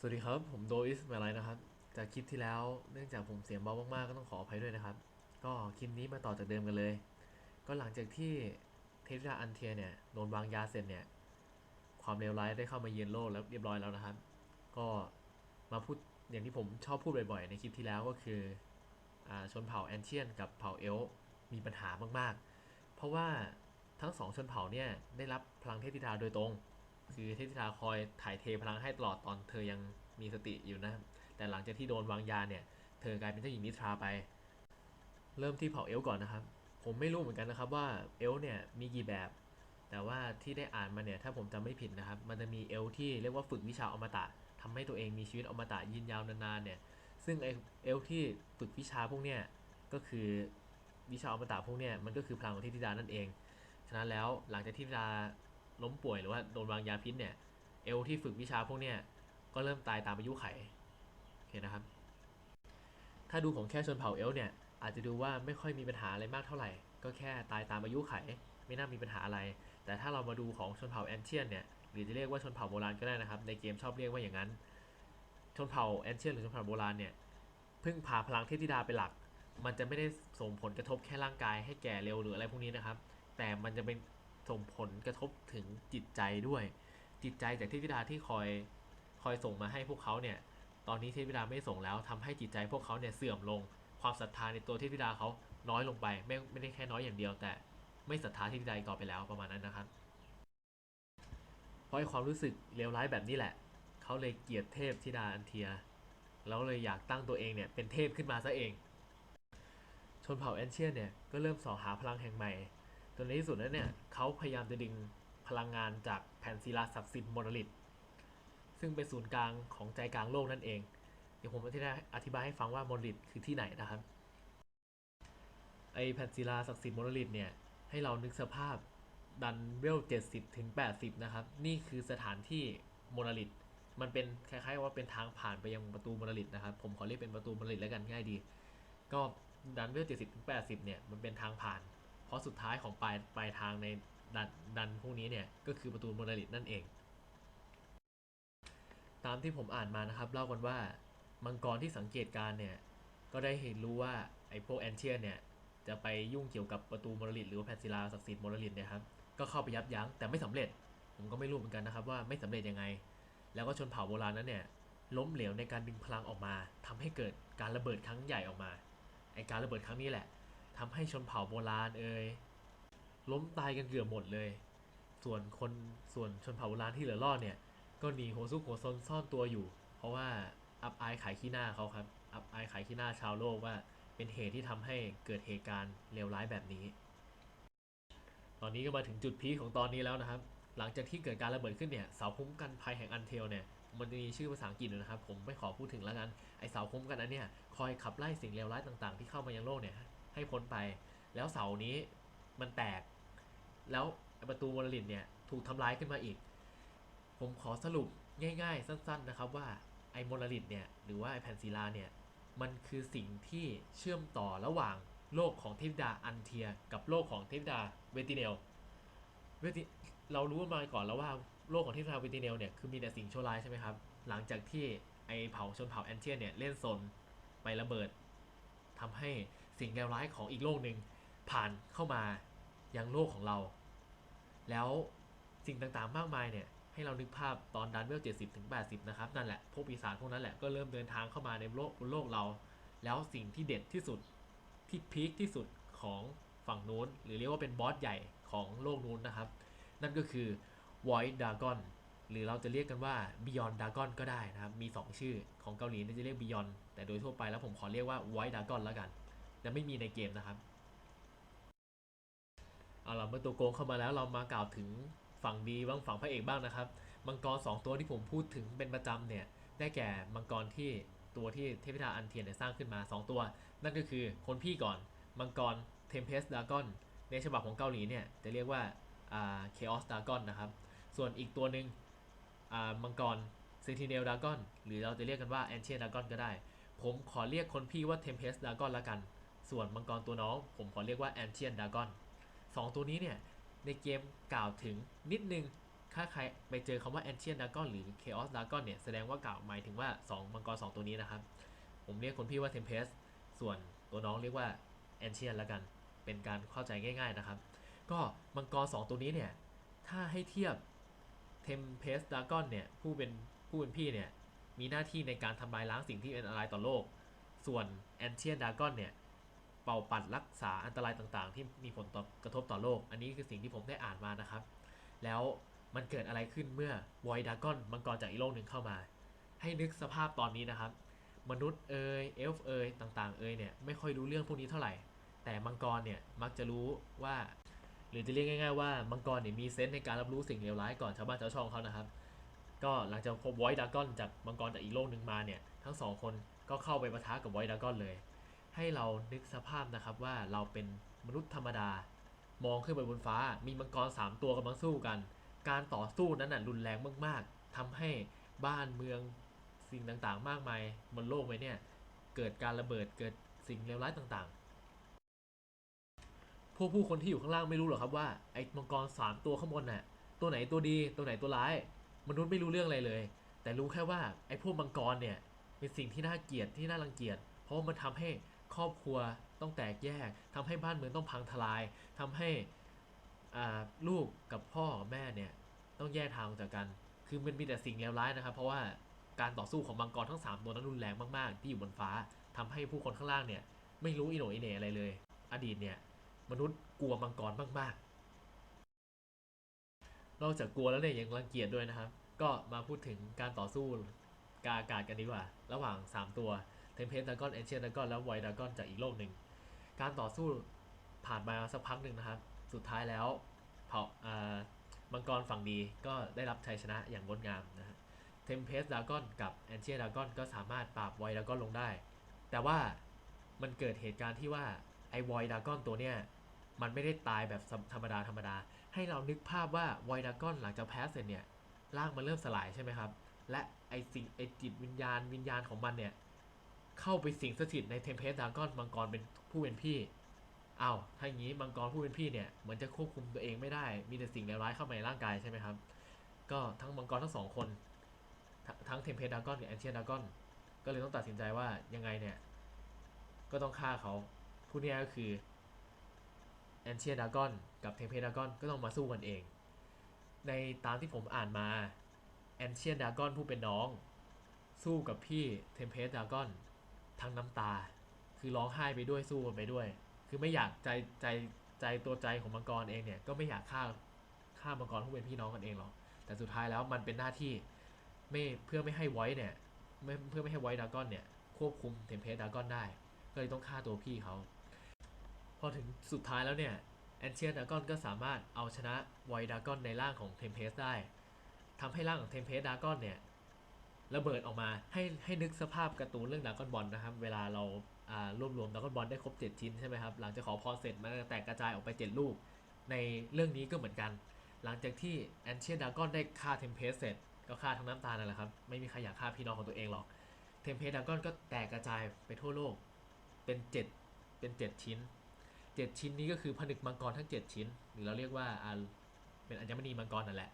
สวัสดีครับ ผมโดอิสมาไลนะครับ จากคลิปที่แล้วเนื่องจากผมเสียงเบามากๆ ก็ต้องขออภัยด้วยนะครับ ก็คลิปนี้มาต่อจากเดิมกันเลย ก็หลังจากที่เทพธิดาอันเทียเนี่ยโดนวางยาเสร็จเนี่ย ความเลวร้ายได้เข้ามาเยือนโลกแล้วเรียบร้อยแล้วนะครับ ก็มาพูดอย่างที่ผมชอบพูดบ่อยๆ ในคลิปที่แล้วก็คืออชนเผ่าแอนเชียนกับเผ่าเอลมีปัญหามากๆ เพราะว่าทั้งสองชนเผ่าเนี่ยได้รับพลังเทพธิดาโดยตรง คือเทพธิดาคอยถ่ายเทพลังให้ตลอดตอนเธอยังมีสติอยู่นะ แต่หลังจากที่โดนวางยาเนี่ย เธอกลายเป็นเจ้าหญิงนิทราไป เริ่มที่เผ่าเอลก่อนนะครับ ผมไม่รู้เหมือนกันนะครับว่าเอลเนี่ยมีกี่แบบ แต่ว่าที่ได้อ่านมาเนี่ยถ้าผมจำไม่ผิดนะครับ มันจะมีเอลที่เรียกว่าฝึกวิชาอมตะทำให้ตัวเองมีชีวิตอมตะยืนยาวนานๆเนี่ย ซึ่งไอเอลที่ฝึกวิชาพวกเนี่ยก็คือวิชาอมตะพวกเนี่ยมันก็คือพลังของเทพธิดานั่นเอง ฉะนั้นแล้วหลังจากที่ธิดา ล้มป่วยหรือว่าโดนวางยาพิษเนี่ยเอลที่ฝึกวิชาพวกเนี่ยก็เริ่มตายตามอายุไขโอเคนะครับ ถ้าดูของแค่ชนเผ่าเอลเนี่ยอาจจะดูว่าไม่ค่อยมีปัญหาอะไรมากเท่าไหร่ ก็แค่ตายตามอายุไข ไม่น่ามีปัญหาอะไร แต่ถ้าเรามาดูของชนเผ่าแอนเชียนเนี่ยหรือจะเรียกว่าชนเผ่าโบราณก็ได้นะครับ ในเกมชอบเรียกว่าอย่างนั้น ชนเผ่าแอนเชียนหรือชนเผ่าโบราณเนี่ยพึ่งพาพลังเทพธิดาเป็นหลัก มันจะไม่ได้ส่งผลกระทบแค่ร่างกายให้แก่เร็วหรืออะไรพวกนี้นะครับ แต่มันจะเป็น ส่งผลกระทบถึงจิตใจด้วย จิตใจจากเทพธิดาที่คอยคอยส่งมาให้พวกเขาเนี่ย ตอนนี้เทพธิดาไม่ส่งแล้วทำให้จิตใจพวกเขาเนี่ยเสื่อมลง ความศรัทธาในตัวเทพธิดาเขาน้อยลงไปไม่ไม่ได้แค่น้อยอย่างเดียว แต่ไม่ศรัทธาเทพธิดาอีกต่อไปแล้วประมาณนั้นนะครับเพราะความรู้สึกเลวร้ายแบบนี้แหละ เขาเลยเกลียดเทพธิดาอันเทีย แล้วเลยอยากตั้งตัวเองเนี่ยเป็นเทพขึ้นมาซะเอง ชนเผ่าแอนเชียนเนี่ยก็เริ่มสอหาพลังแห่งใหม่ จนในที่สุดแล้วเนี่ยเขาพยายามจะดึงพลังงานจากแผ่นศิลาศักดิ์สิทธิ์โมนาลิทซึ่งเป็นศูนย์กลางของใจกลางโลกนั่นเอง เดี๋ยวผมอธิบายอธิบายให้ฟังว่าโมนาลิทคือที่ไหนนะครับ ไอแผ่นศิลาศักดิ์สิทธิ์โมนาลิทเนี่ยให้เรานึกสภาพดันเวล70ถึง80 นะครับ นี่คือสถานที่โมนาลิทมันเป็นคล้ายๆว่าเป็นทางผ่านไปยังประตูโมนาลิทนะครับ ผมขอเรียกเป็นประตูโมนาลิทแล้วกันง่ายดี ก็ดันเวล70ถึง80 เนี่ยมันเป็นทางผ่าน เพราะสุดท้ายของปลายปลายทางในดันดันพวกนี้เนี่ยก็คือประตูโมนาลิทนั่นเอง ตามที่ผมอ่านมานะครับเล่ากันว่ามังกรที่สังเกตการเนี่ยก็ได้เห็นรู้ว่าไอ้พวกแอนเชียเนี่ยจะไปยุ่งเกี่ยวกับประตูโมนาลิทหรือแผ่นศิลาศักดิ์สิทธิ์โมนาลิทนี่ยครับก็เข้าไปยับยั้งแต่ไม่สำเร็จ ผมก็ไม่รู้เหมือนกันนะครับว่าไม่สำเร็จยังไง แล้วก็ชนเผ่าโบราณนั้นเนี่ยล้มเหลวในการดึงพลังออกมาทำให้เกิดการระเบิดครั้งใหญ่ออกมาไอการระเบิดครั้งนี้แหละ ทำให้ชนเผ่าโบราณเอ่ยล้มตายกันเกือบหมดเลย ส่วนคนส่วนชนเผ่าโบราณที่เหลือรอดเนี่ย ก็หนีหัวซุกหัวซนซ่อนตัวอยู่ เพราะว่าอับอายขายขี้หน้าเขาครับ อับอายขายขี้หน้าชาวโลกว่าเป็นเหตุที่ทำให้เกิดเหตุการณ์เลวร้ายแบบนี้ ตอนนี้ก็มาถึงจุดพีคของตอนนี้แล้วนะครับ หลังจากที่เกิดการระเบิดขึ้นเนี่ยเสาคุ้มกันภัยแห่งอันเทลเนี่ย มันมีชื่อภาษาอังกฤษนะครับ ผมไม่ขอพูดถึงแล้วกัน ไอเสาคุ้มกันอันเนี่ยคอยขับไล่สิ่งเลวร้ายต่างๆ ที่เข้ามายังโลกเนี่ย ให้พ้นไป แล้วเสานี้มันแตก แล้วประตูโมนาลิทเนี่ยถูกทำลายขึ้นมาอีก ผมขอสรุปง่ายๆ สั้นๆนะครับว่าไอโมนาลิทเนี่ยหรือว่าไอแผ่นศิลาเนี่ยมันคือสิ่งที่เชื่อมต่อระหว่างโลกของเทพดาอันเทีย กับโลกของเทพดาเวติเนลเวติเรารู้มาก่อนแล้วว่าโลกของเทพดาเวติเนลเนี่ยคือมีแต่สิ่งชั่วร้ายใช่ไหมครับ หลังจากที่ไอเผ่าชนเผ่าแอนเทียเนี่ยเล่นซนไประเบิดทำให้ สิ่งเลวร้ายของอีกโลกหนึ่งผ่านเข้ามายังโลกของเรา แล้วสิ่งต่างๆมากมายเนี่ยให้เรานึกภาพตอนดันเวล70ถึง80นะครับนั่นแหละพวกปีศาจพวกนั้นแหละก็เริ่มเดินทางเข้ามาในโลกบนโลกเรา แล้วสิ่งที่เด็ดที่สุดที่พีคที่สุดของฝั่งนู้น หรือเรียกว่าเป็นบอสใหญ่ของโลกนู้นนะครับ นั่นก็คือ Void Dragon หรือเราจะเรียกกันว่า Beyond Dragon ก็ได้นะครับ มี 2 ชื่อของเกาหลีนี่จะเรียก Beyond แต่โดยทั่วไปแล้วผมขอเรียกว่า Void Dragon แล้วกัน แต่ไม่มีในเกมนะครับเอาล่ะเมื่อตัวโกงเข้ามาแล้วเรามากล่าวถึงฝั่งดีบ้างฝั่งพระเอกบ้างนะครับ มังกร 2 ตัวที่ผมพูดถึงเป็นประจำเนี่ย ได้แก่มังกรที่ตัวที่เทพธิดาอันเทียนสร้างขึ้นมา 2 ตัว นั่นก็คือคนพี่ก่อน มังกรเทมเพสดากอนในฉบับของเกาหลีเนี่ย จะเรียกว่าอ่าเคออสดากอนนะครับ ส่วนอีกตัวหนึ่งอ่ามังกรเซนติเนลดากอนหรือเราจะเรียกกันว่าแอนเชียดากอนก็ได้ ผมขอเรียกคนพี่ว่าเทมเพสดากอนละกัน ส่วนมังกรตัวน้องผมขอเรียกว่าแอนเชียนดากอนสองตัวนี้เนี่ย ในเกมกล่าวถึงนิดนึง ถ้าใครไปเจอคำว่า Ancient Dragon หรือ Chaos Dragon เนี่ย แสดงว่ากล่าวหมายถึงว่า 2 มังกร 2 ตัวนี้นะครับ ผมเรียกคนพี่ว่า Tempest ส่วนตัวน้องเรียกว่า Ancient ละกัน เป็นการเข้าใจง่าย ๆนะครับ ก็มังกร 2 ตัวนี้เนี่ย ถ้าให้เทียบ Tempest Dragon เนี่ยผู้เป็นผู้เป็นพี่เนี่ยมีหน้าที่ในการทำลายล้างสิ่งที่เป็นอันตรายต่อโลก ส่วน Ancient Dragon เนี่ย เป่าปัดรักษาอันตรายต่างๆ ที่มีผลต่อกระทบต่อโลก อันนี้คือสิ่งที่ผมได้อ่านมานะครับ แล้วมันเกิดอะไรขึ้นเมื่อ Void Dragon มังกรจากอีกโลกหนึ่งเข้ามา ให้นึกสภาพตอนนี้นะครับ มนุษย์เอ่ยเอลฟ์เอ่ยต่างๆเอ่ยเนี่ยไม่ค่อยรู้เรื่องพวกนี้เท่าไหร่ แต่มังกรเนี่ยมักจะรู้ว่า หรือจะเรียกง่าย ๆ ว่ามังกรเนี่ยมีเซนส์ในการรับรู้สิ่งเลวร้ายก่อนชาวบ้านชาวช่องเขานะครับก็หลังจากพบไวท์ดากอนจากมังกรจากอีกโลกหนึ่งมาเนี่ยทั้งสองคนก็เข้าไปปะทะกับไวท์ดากอนเลย ให้เรานึกสภาพนะครับว่าเราเป็นมนุษย์ธรรมดา มองขึ้นไปบนฟ้า มีมังกร 3 ตัวกำลังสู้กัน การต่อสู้นั้นน่ะรุนแรงมาก ๆทำให้บ้านเมืองสิ่งต่างๆ มากมายบนโลกใบเนี่ยเกิดการระเบิดเกิดสิ่งเลวร้ายต่างๆ พวกผู้คนที่อยู่ข้างล่างไม่รู้หรอกครับว่าไอ้มังกรสามตัวข้างบนน่ะตัวไหนตัวดีตัวไหนตัวร้าย มนุษย์ไม่รู้เรื่องอะไรเลย แต่รู้แค่ว่าไอ้พวกมังกรเนี่ยเป็นสิ่งที่น่าเกลียดที่น่ารังเกียจเพราะมันทำให้ ครอบครัวต้องแตกแยกทำให้บ้านเมืองต้องพังทลายทำให้ลูกกับพ่อกับแม่เนี่ยต้องแยกทางจากกัน คือมันมีแต่สิ่งเลวร้ายนะครับ เพราะว่าการต่อสู้ของมังกรทั้ง 3 ตัวนั้นรุนแรงมากๆ ที่อยู่บนฟ้าทำให้ผู้คนข้างล่างเนี่ยไม่รู้อิโหนอิเหนอะไรเลย อดีตเนี่ยมนุษย์กลัวมังกรมากๆ นอกจากกลัวแล้วเนี่ยยังรังเกียจด้วยนะครับ ก็มาพูดถึงการต่อสู้กาอากาศกันดีกว่า ระหว่าง 3 ตัว เทมเพสดากอนแอนเชียดากอนแล้วไวดากอนจากอีกโลกหนึ่ง การต่อสู้ผ่านมาสักพักหนึ่งนะครับ สุดท้ายแล้วเผ่าอ่ามังกรฝั่งดีก็ได้รับชัยชนะอย่างงดงามนะฮะเทมเพสดากอนกับแอนเชียดากอนก็สามารถปราบไวดากอนลงได้ แต่ว่ามันเกิดเหตุการณ์ที่ว่าไอไวดากอนตัวเนี้ยมันไม่ได้ตายแบบธรรมดาธรรมดา ให้เรานึกภาพว่าไวดากอนหลังจากแพ้เสร็จเนี่ยร่างมันเริ่มสลายใช่ไหมครับ และไอสิ่งไอจิตวิญญาณวิญญาณของมันเนี่ย เข้าไปสิงสถิตในเทมเพสดากอนมังกรเป็นผู้เป็นพี่อ้าวถ้าอย่างนี้มังกรผู้เป็นพี่เนี่ยเหมือนจะควบคุมตัวเองไม่ได้ มีแต่สิ่งเลวร้ายเข้ามาในร่างกายใช่ไหมครับ ก็ทั้งมังกรทั้งสองคนททั้งเทมเพสดากอนกับแอนเชียดากอนก็เลยต้องตัดสินใจว่ายังไงเนี่ย ก็ต้องฆ่าเขาผู้นี้ก็คือแอนเชียดากอนกับเทมเพสดากอนก็ต้องมาสู้กันเอง ในตามที่ผมอ่านมาแอนเชียดากอนผู้เป็นน้อง สู้กับพี่เทมเพสดากอน ทั้งน้ำตา คือร้องไห้ไปด้วยสู้ไปด้วย คือไม่อยากใจใจใจตัวใจของมังกรเองเนี่ยก็ไม่อยากฆ่าฆ่ามังกรผู้เป็นพี่น้องกันเองหรอกแต่สุดท้ายแล้วมันเป็นหน้าที่ไม่เพื่อไม่ให้ไวท์เนี่ยไม่เพื่อไม่ให้ไวท์ดากอนเนี่ยควบคุมเทมเพสดากอนได้ ก็เลยต้องฆ่าตัวพี่เขา พอถึงสุดท้ายแล้วเนี่ยแอนเชียดากอนก็สามารถเอาชนะไวท์ดากอนในร่างของเทมเพสได้ทำให้ร่างของเทมเพสดากอนเนี่ย ระเบิดออกมาให้ให้นึกสภาพการ์ตูนเรื่องด r a ก้อนบอลนะครับ เวลาเราอ่ารวบรวมด r a ก้อนบอลได้ครบ 7 ชิ้นใช่ไหมครับ หลังจากขอพรเสร็จมันแตกกระจายออกไป 7 ลูก ในเรื่องนี้ก็เหมือนกัน หลังจากที่แอนเชียดากอนได้ฆ่าเทมเพสเสร็จ ก็ฆ่าทั้งน้ำตานั่นแหละครับ ไม่มีใครอยากฆ่าพี่น้องของตัวเองหรอก เทมเพสดากอนก็แตกกระจายไปทั่วโลก เป็น 7 เป็น 7 ชิ้น 7 ชิ้นนี้ก็คือผนึกมังกรทั้ง 7 ชิ้น หรือเราเรียกว่าอ่าเป็นอัญมณีมังกรนั่นแหละ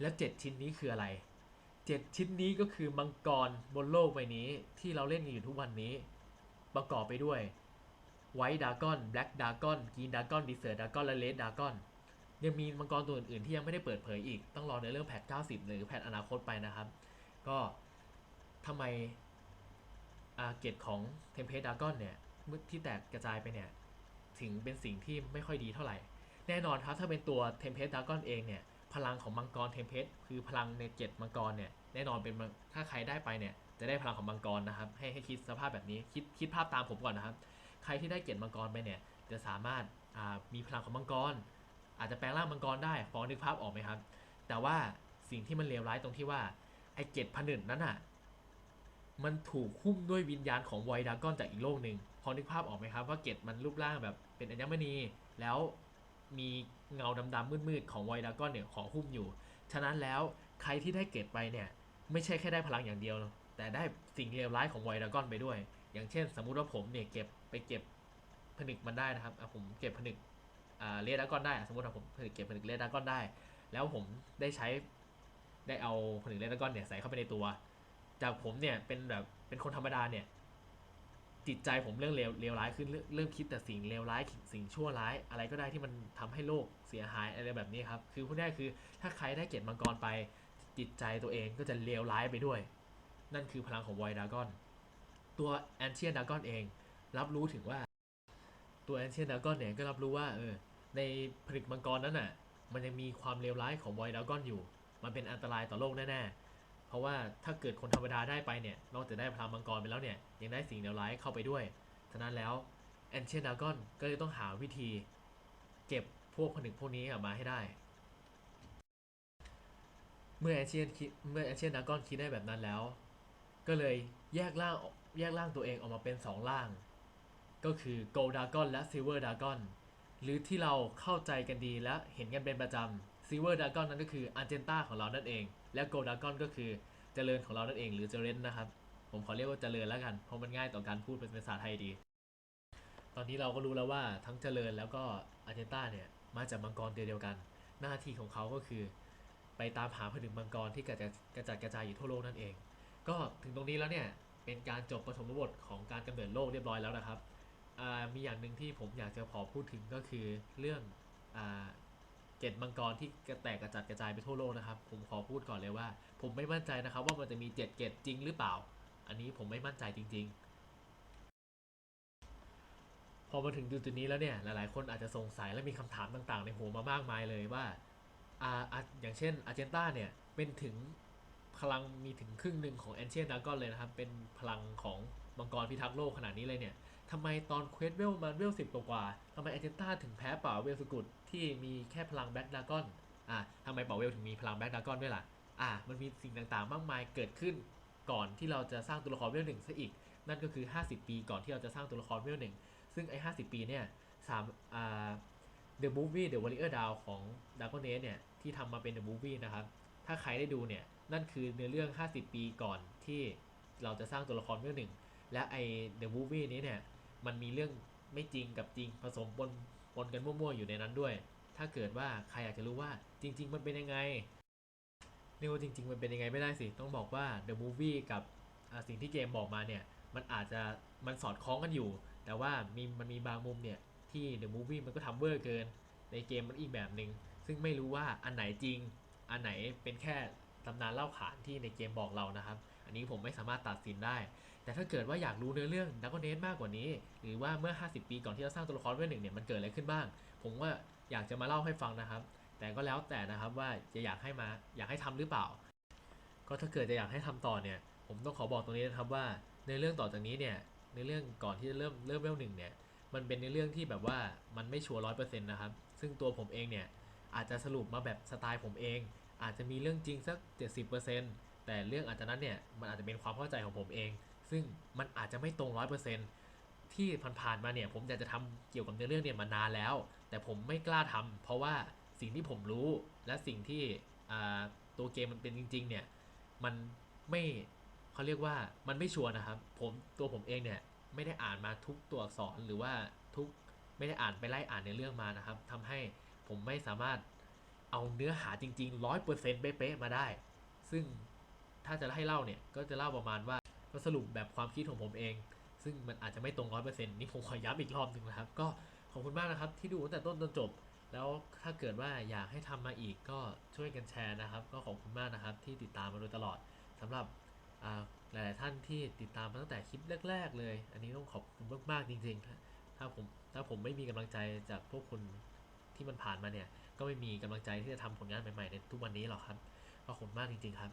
แล้ว 7 ชิ้นนี้คืออะไร เจ็ดชิ้นนี้ก็คือมังกรบนโลกใบนี้ที่เราเล่นกันอยู่ทุกวันนี้ ประกอบไปด้วยไวท์ดากอนแบล็กดากอนกรีนดากอนดิเซอร์ดากอนและเลดดากอนยังมีมังกรตัวอื่นๆที่ยังไม่ได้เปิดเผยอีก ต้องรอในเรื่องแพท 90 หรือแพทอนาคตไปนะครับ ก็ทำไมอาเกตของเทมเพ t ดากอนเนี่ยมืที่แตกกระจายไปเนี่ย ถึงเป็นสิ่งที่ไม่ค่อยดีเท่าไหร่ แน่นอนครับถ้าเป็นตัวเทมเพ t ดากอนเองเนี่ย พลังของมังกรเทมเพสคือพลังในเจ็ดมังกรเนี่ยแน่นอนเป็นมังถ้าใครได้ไปเนี่ยจะได้พลังของมังกรนะครับ ให้ให้คิดสภาพแบบนี้คิดคิดภาพตามผมก่อนนะครับ ใครที่ได้เจ็ดมังกรไปเนี่ยจะสามารถมีพลังของมังกร อาจจะแปลงร่างมังกรได้พอนึกภาพออกไหมครับ แต่ว่าสิ่งที่มันเลวร้ายตรงที่ว่าไอ้เจ็ดผนึกนั้นอะมันถูกหุ้มด้วยวิญญาณของไวดากอนจากอีกโลกหนึ่งพอนึกภาพออกไหมครับว่าเกตมันรูปร่างแบบเป็นอัญมณี แล้ว มีเงาดำๆมืดๆของไวดากอนเนี่ยขอหุ้มอยู่ ฉะนั้นแล้วใครที่ได้เกรดไปเนี่ยไม่ใช่แค่ได้พลังอย่างเดียว แต่ได้สิ่งเลวร้ายของไวดากอนไปด้วย อย่างเช่น สมมุติว่าผมเนี่ยเก็บไปเก็บผนึกมันได้นะครับอะผมเก็บผนึกเลดากอนได้สมมติว่าผมผนึกเก็บผนึกเลดากอนได้ แล้วผมได้ใช้ได้เอาผนึกเลนก้อนเนี่ยใส่เข้าไปในตัว จากผมเนี่ยเป็นแบบเป็นคนธรรมดาเนี่ย จิตใจผมเรื่องเลวเลวร้ายขึ้นเริ่มเริ่มคิดแต่สิ่งเลวร้ายสิ่งชั่วร้าย อะไรก็ได้ที่มันทำให้โลกเสียหายอะไรแบบนี้ครับ คือพูดง่ายคือถ้าใครได้เกตมังกรไป จิตใจตัวเองก็จะเลวร้ายไปด้วย นั่นคือพลังของไวดากอน ตัวแอนเชียนดากอนเอง รับรู้ถึงว่า ตัวแอนเชียนดากอนเนี่ยก็รับรู้ว่าเออในผลึกมังกรนั้นน่ะ มันยังมีความเลวร้ายของไวดากอนอยู่ มันเป็นอันตรายต่อโลกแน่ๆ ราะว่าถ้าเกิดคนธรรมดาได้ไปเนี่ยนอกจากได้พลังมังกรไปแล้วเนี่ยยังได้สิ่งเลวร้ายเข้าไปด้วยฉะนั้นแล้วแอนเชนดากอนก็เลยต้องหาวิธีเก็บพวกผนึกพวกนี้ออกมาให้ได้ เมื่อแอนเชียนเมื่อแอนเชียนดากอนคิดได้แบบนั้นแล้ว ก็เลยแยกร่างแยกร่างตัวเองออกมาเป็นสองร่าง ก็คือ Gold Dragon และ Silver Dragon หรือที่เราเข้าใจกันดีและเห็นกันเป็นประจำ Silver Dragon นั้นก็คือ Argenta ของเรานั่นเอง และ Gold Dragon ก็คือเจริญของเรานั่นเองหรือเจริญนะครับ ผมขอเรียกว่าเจริญแล้วกัน เพราะมันง่ายต่อการพูดเป็นภาษาไทยดี ตอนนี้เราก็รู้แล้วว่าทั้งเจริญแล้วก็ Argenta เนี่ยมาจากมังกรเดียวกัน หน้าที่ของเขาก็คือ ไปตามหาผนึกมังกรที่กระจัดกระจัดกระจายอยู่ทั่วโลกนั่นเอง ก็ถึงตรงนี้แล้วเนี่ยเป็นการจบปฐมบทของการกำเนิดโลกเรียบร้อยแล้วนะครับมีอย่างหนึ่งที่ผมอยากจะขอพูดถึงก็คือเรื่องอ เจ็ดมังกรที่กระแตกกระจัดกระจายไปทั่วโลกนะครับ ผมขอพูดก่อนเลยว่า ผมไม่มั่นใจนะครับ ว่ามันจะมีเจ็ดเกตจริงหรือเปล่า อันนี้ผมไม่มั่นใจจริง ๆ พอมาถึงจุดนี้แล้วเนี่ยหลายๆ คนอาจจะสงสัยและมีคำถามต่างๆ ในหัวมามากมายเลยว่าอาอย่างเช่นอาร์เจนต้าเนี่ยเป็นถึงพลังมีถึงครึ่งหนึ่งของแอนเชียนดากอนเลยนะครับ เป็นพลังของมังกรพิทักษ์โลกขนาดนี้เลยเนี่ย ทำไมตอนเควสเวลมาเวลสิบกว่าทำไมแอเจนต้าถึงแพ้เป่าเวลสกุลที่มีแค่พลังแบ็กดากอนอะทำไมเป่าเวลถึงมีพลังแบ็กดากอนด้วยล่ะอะมันมีสิ่งต่างๆ มากมายเกิดขึ้นก่อนที่เราจะสร้างตัวละครเวลหนึ่งซะอีก นั่นก็คือ 50 ปีก่อนที่เราจะสร้างตัวละครเวลหนึ่งซึ่งไอ้50ปีเนี่ยสามอ่า The Movie The Warrior Down ของ Dragon Age เนี่ยที่ทำมาเป็น The Movie นะครับ ถ้าใครได้ดูเนี่ย นั่นคือเนื้อเรื่อง 50 ปีก่อนที่เราจะสร้างตัวละครเรื่องหนึ่ง และไอ The Movie นี้เนี่ย มันมีเรื่องไม่จริงกับจริงผสมปนปนกันมั่วๆอยู่ในนั้นด้วย ถ้าเกิดว่าใครอยากจะรู้ว่าจริง ๆ มันเป็นยังไงเรียกว่าจริง ๆ มันเป็นยังไงไม่ได้สิ ต้องบอกว่า The Movie กับสิ่งที่เกมบอกมาเนี่ย มันอาจจะมันสอดคล้องกันอยู่ แต่ว่ามีมันมีบางมุมเนี่ย ที่ The Movie มันก็ทำเวอร์เกิน ในเกมมันอีกแบบหนึ่งซึ่งไม่รู้ว่าอันไหนจริง อันไหนเป็นแค่ ตำนานเล่าขานที่ในเกมบอกเรานะครับ อันนี้ผมไม่สามารถตัดสินได้ แต่ถ้าเกิดว่าอยากรู้เนื้อเรื่องดักกอนเนสมากกว่านี้ หรือว่าเมื่อ 50 ปีก่อนที่เราสร้างตัวละครเวลหนึ่งเนี่ยมันเกิดอะไรขึ้นบ้าง ผมว่าอยากจะมาเล่าให้ฟังนะครับ แต่ก็แล้วแต่นะครับว่าจะอยากให้มาอยากให้ทำหรือเปล่า ก็ถ้าเกิดจะอยากให้ทำต่อเนี่ย ผมต้องขอบอกตรงนี้นะครับว่าในเรื่องต่อจากนี้เนี่ยในเรื่องก่อนที่จะเริ่มเริ่มเวลหนึ่งเนี่ยมันเป็นในเรื่องที่แบบว่ามันไม่ชัวร์ร้อยเปอร์เซ็นต์นะครับ ซึ่งตัวผมเองเนี่ยอาจจะสรุปมาแบบสไตล์ผมเอง อาจจะมีเรื่องจริงสัก 70%แต่เรื่องอาจจะนั้นเนี่ยมันอาจจะเป็นความเข้าใจของผมเอง ซึ่งมันอาจจะไม่ตรง 100%ที่ผ่านๆมาเนี่ยผมอยากจะทำเกี่ยวกับเนื้อเรื่องเนี่ยมานานแล้ว แต่ผมไม่กล้าทำเพราะว่าสิ่งที่ผมรู้และสิ่งที่ตัวเกมมันเป็นจริง ๆ เนี่ยมันไม่เขาเรียกว่ามันไม่ชัวร์นะครับผมตัวผมเองเนี่ยไม่ได้อ่านมาทุกตัวอักษรหรือว่าทุกไม่ได้อ่านไปไล่อ่านในเรื่องมานะครับทำให้ผมไม่สามารถ เอาเนื้อหาจริงๆร้อยเปอร์เซ็นต์เป๊ะๆมาได้ ซึ่งถ้าจะให้เล่าเนี่ย ก็จะเล่าประมาณว่าก็สรุปแบบความคิดของผมเอง ซึ่งมันอาจจะไม่ตรงร้อยเปอร์เซ็นต์นี่ผมขอย้ำอีกรอบหนึ่งนะครับ ก็ขอบคุณมากนะครับ ที่ดูตั้งแต่ต้นจนจบ แล้วถ้าเกิดว่าอยากให้ทำมาอีกก็ช่วยกันแชร์นะครับ ก็ขอบคุณมากนะครับที่ติดตามมาโดยตลอดสำหรับหลาย ๆ ท่านที่ติดตามมาตั้งแต่คลิปแรก ๆ เลย อันนี้ต้องขอบคุณมาก ๆ จริง ๆ ถ้าผมถ้าผมไม่มีกำลังใจจากพวกคุณ ที่มันผ่านมาเนี่ย ก็ไม่มีกำลังใจที่จะทำผลงานใหม่ๆในทุกวันนี้หรอกครับก็ขอบคุณมากจริง ๆ ครับ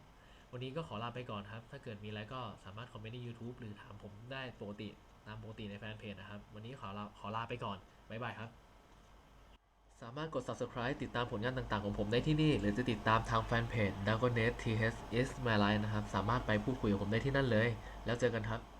วันนี้ก็ขอลาไปก่อนครับ ถ้าเกิดมีอะไรก็สามารถคอมเมนต์ใน YouTube หรือถามผมได้ปกติตามปกติในแฟนเพจนะครับ วันนี้ขอลาขอลาไปก่อน บ๊ายบายครับ สามารถกด subscribe ติดตามผลงานต่างๆของผมได้ที่นี่ หรือจะติดตามทางแฟนเพจ d a g o n e t THS my life นะครับ สามารถไปพูดคุยกับผมได้ที่นั่นเลย แล้วเจอกันครับ